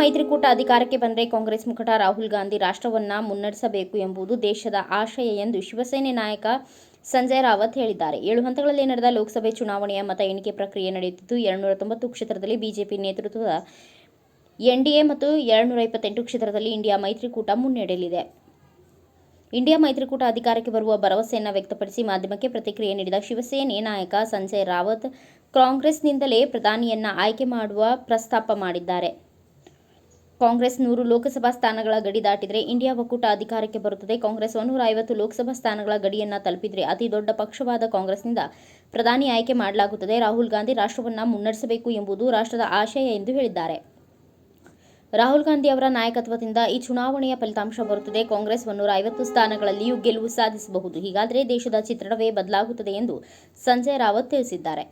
ಮೈತ್ರಿಕೂಟ ಅಧಿಕಾರಕ್ಕೆ ಬಂದರೆ ಕಾಂಗ್ರೆಸ್ ಮುಖಂಡ ರಾಹುಲ್ ಗಾಂಧಿ ರಾಷ್ಟ್ರವನ್ನ ಮುನ್ನಡೆಸಬೇಕು ಎಂಬುದು ದೇಶದ ಆಶಯ ಎಂದು ಶಿವಸೇನೆ ನಾಯಕ ಸಂಜಯ್ ರಾವತ್ ಹೇಳಿದ್ದಾರೆ. ಏಳು ಹಂತಗಳಲ್ಲಿ ನಡೆದ ಲೋಕಸಭೆ ಚುನಾವಣೆಯ ಮತ ಎಣಿಕೆ ಪ್ರಕ್ರಿಯೆ ನಡೆಯುತ್ತಿದ್ದು, ಎರಡುನೂರ ತೊಂಬತ್ತು ಕ್ಷೇತ್ರದಲ್ಲಿ ಬಿಜೆಪಿ ನೇತೃತ್ವದ ಎನ್ಡಿಎ ಮತ್ತು ಎರಡುನೂರ ಇಪ್ಪತ್ತೆಂಟು ಕ್ಷೇತ್ರದಲ್ಲಿ ಇಂಡಿಯಾ ಮೈತ್ರಿಕೂಟ ಮುನ್ನಡೆಯಲಿದೆ. ಇಂಡಿಯಾ ಮೈತ್ರಿಕೂಟ ಅಧಿಕಾರಕ್ಕೆ ಬರುವ ಭರವಸೆಯನ್ನು ವ್ಯಕ್ತಪಡಿಸಿ ಮಾಧ್ಯಮಕ್ಕೆ ಪ್ರತಿಕ್ರಿಯೆ ನೀಡಿದ ಶಿವಸೇನೆ ನಾಯಕ ಸಂಜಯ್ ರಾವತ್, ಕಾಂಗ್ರೆಸ್ನಿಂದಲೇ ಪ್ರಧಾನಿಯನ್ನ ಆಯ್ಕೆ ಮಾಡುವ ಪ್ರಸ್ತಾಪ ಮಾಡಿದ್ದಾರೆ. ಕಾಂಗ್ರೆಸ್ ನೂರು ಲೋಕಸಭಾ ಸ್ಥಾನಗಳ ಗಡಿ ದಾಟಿದರೆ ಇಂಡಿಯಾ ಒಕ್ಕೂಟ ಅಧಿಕಾರಕ್ಕೆ ಬರುತ್ತದೆ. ಕಾಂಗ್ರೆಸ್ ಒಂದೂರ ಐವತ್ತು ಲೋಕಸಭಾ ಸ್ಥಾನಗಳ ಗಡಿಯನ್ನ ತಲುಪಿದರೆ ಅತಿ ದೊಡ್ಡ ಪಕ್ಷವಾದ ಕಾಂಗ್ರೆಸ್ನಿಂದ ಪ್ರಧಾನಿ ಆಯ್ಕೆ ಮಾಡಲಾಗುತ್ತದೆ. ರಾಹುಲ್ ಗಾಂಧಿ ರಾಷ್ಟ್ರವನ್ನ ಮುನ್ನಡೆಸಬೇಕು ಎಂಬುದು ರಾಷ್ಟ್ರದ ಆಶಯ ಎಂದು ಹೇಳಿದ್ದಾರೆ. ರಾಹುಲ್ ಗಾಂಧಿ ಅವರ ನಾಯಕತ್ವದಿಂದ ಈ ಚುನಾವಣೆಯ ಫಲಿತಾಂಶ ಬರುತ್ತದೆ. ಕಾಂಗ್ರೆಸ್ ಒಂದೂರ ಐವತ್ತು ಸ್ಥಾನಗಳಲ್ಲಿಯೂ ಗೆಲುವು ಸಾಧಿಸಬಹುದು. ಹೀಗಾದರೆ ದೇಶದ ಚಿತ್ರಣವೇ ಬದಲಾಗುತ್ತದೆ ಎಂದು ಸಂಜಯ್ ರಾವತ್ ತಿಳಿಸಿದ್ದಾರೆ.